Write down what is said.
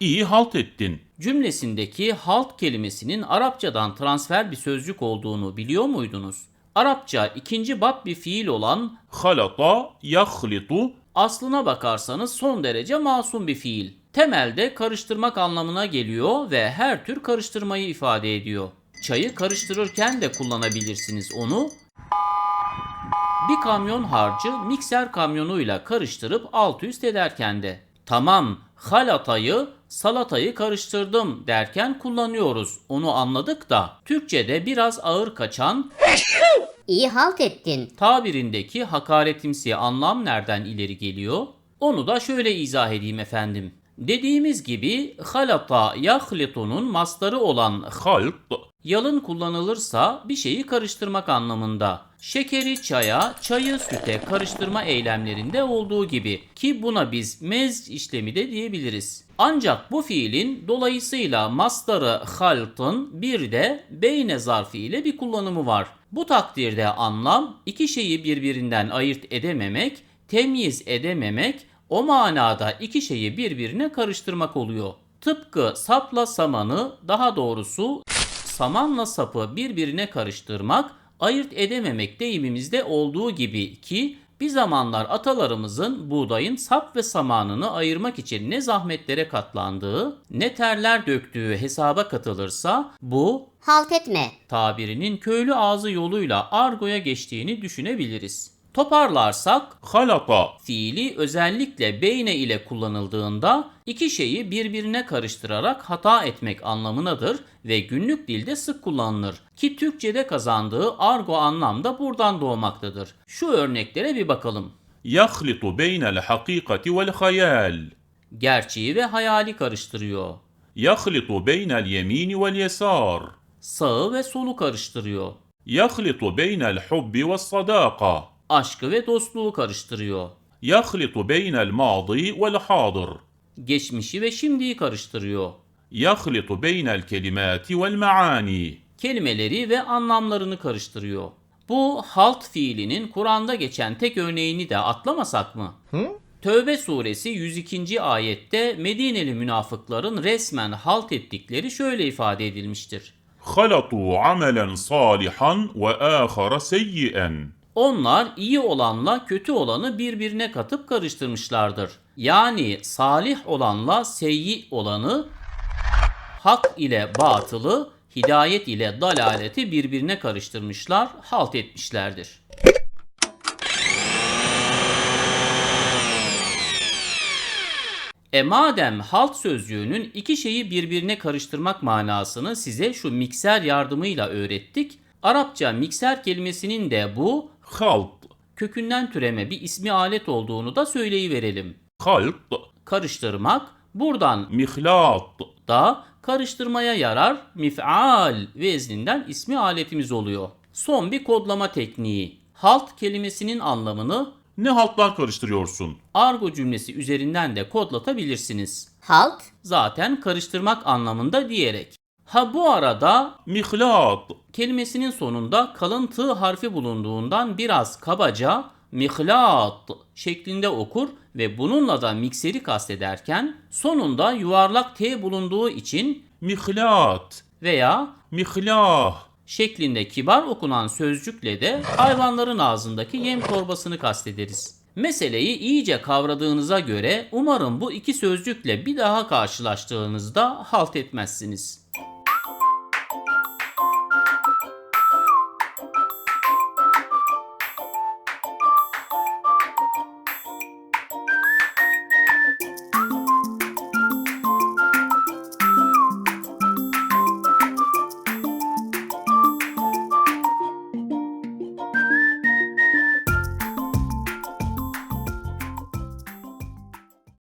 İyi halt ettin. Cümlesindeki halt kelimesinin Arapçadan transfer bir sözcük olduğunu biliyor muydunuz? Arapça ikinci bab bir fiil olan Halata yahlitu aslına bakarsanız son derece masum bir fiil. Temelde karıştırmak anlamına geliyor ve her tür karıştırmayı ifade ediyor. Çayı karıştırırken de kullanabilirsiniz onu. Bir kamyon harcı mikser kamyonuyla karıştırıp alt üst ederken de. Tamam, halatayı, salatayı karıştırdım derken kullanıyoruz. Onu anladık da Türkçe'de biraz ağır kaçan İyi halt ettin. tabirindeki hakaretimsi anlam nereden ileri geliyor? Onu da şöyle izah edeyim efendim. Dediğimiz gibi halata yahlitu'nun mastarı olan halt yalın kullanılırsa bir şeyi karıştırmak anlamında. Şekeri çaya, çayı süte karıştırma eylemlerinde olduğu gibi ki buna biz mez işlemi de diyebiliriz. Ancak bu fiilin dolayısıyla mastarı haltın bir de beyne zarfı ile bir kullanımı var. Bu takdirde anlam iki şeyi birbirinden ayırt edememek, temyiz edememek, o manada iki şeyi birbirine karıştırmak oluyor. Tıpkı sapla samanı, daha doğrusu samanla sapı birbirine karıştırmak, ayırt edememek deyimimizde olduğu gibi ki bir zamanlar atalarımızın buğdayın sap ve samanını ayırmak için ne zahmetlere katlandığı, ne terler döktüğü hesaba katılırsa bu Halt etme. tabirinin köylü ağzı yoluyla argoya geçtiğini düşünebiliriz. Toparlarsak halata fiili özellikle beyne ile kullanıldığında iki şeyi birbirine karıştırarak hata etmek anlamınadır ve günlük dilde sık kullanılır. Ki Türkçe'de kazandığı argo anlam da buradan doğmaktadır. Şu örneklere bir bakalım. yahlitu beynel hakikati vel hayal Gerçeği ve hayali karıştırıyor. yahlitu beynel yemini vel yesar Sağı ve solu karıştırıyor. yahlitu beynel hubbi ve sadaka aşkı ve dostluğu karıştırıyor. Yahlitu beynel madi vel hadir. Geçmişi ve şimdiyi karıştırıyor. Yahlitu beynel kelimati vel maani. Kelimeleri ve anlamlarını karıştırıyor. Bu halt fiilinin Kur'an'da geçen tek örneğini de atlamasak mı? Hı? Tövbe suresi 102. ayette Medineli münafıkların resmen halt ettikleri şöyle ifade edilmiştir. Halatu amelen salihan ve ahara seyyi'en. Onlar iyi olanla kötü olanı birbirine katıp karıştırmışlardır. Yani salih olanla seyyi olanı, hak ile batılı, hidayet ile dalaleti birbirine karıştırmışlar, halt etmişlerdir. E madem halt sözcüğünün iki şeyi birbirine karıştırmak manasını size şu mikser yardımıyla öğrettik. Arapça mikser kelimesinin de bu halk kökünden türeme bir ismi alet olduğunu da söyleyiverelim. Halk karıştırmak buradan mihlat da karıştırmaya yarar mif'al vezninden ismi aletimiz oluyor. Son bir kodlama tekniği. Halt kelimesinin anlamını ne haltlar karıştırıyorsun? Argo cümlesi üzerinden de kodlatabilirsiniz. Halt zaten karıştırmak anlamında diyerek Ha bu arada mihlat kelimesinin sonunda kalın t harfi bulunduğundan biraz kabaca mihlat şeklinde okur ve bununla da mikseri kastederken sonunda yuvarlak t bulunduğu için mihlat veya mihlah şeklinde kibar okunan sözcükle de hayvanların ağzındaki yem torbasını kastederiz. Meseleyi iyice kavradığınıza göre umarım bu iki sözcükle bir daha karşılaştığınızda halt etmezsiniz.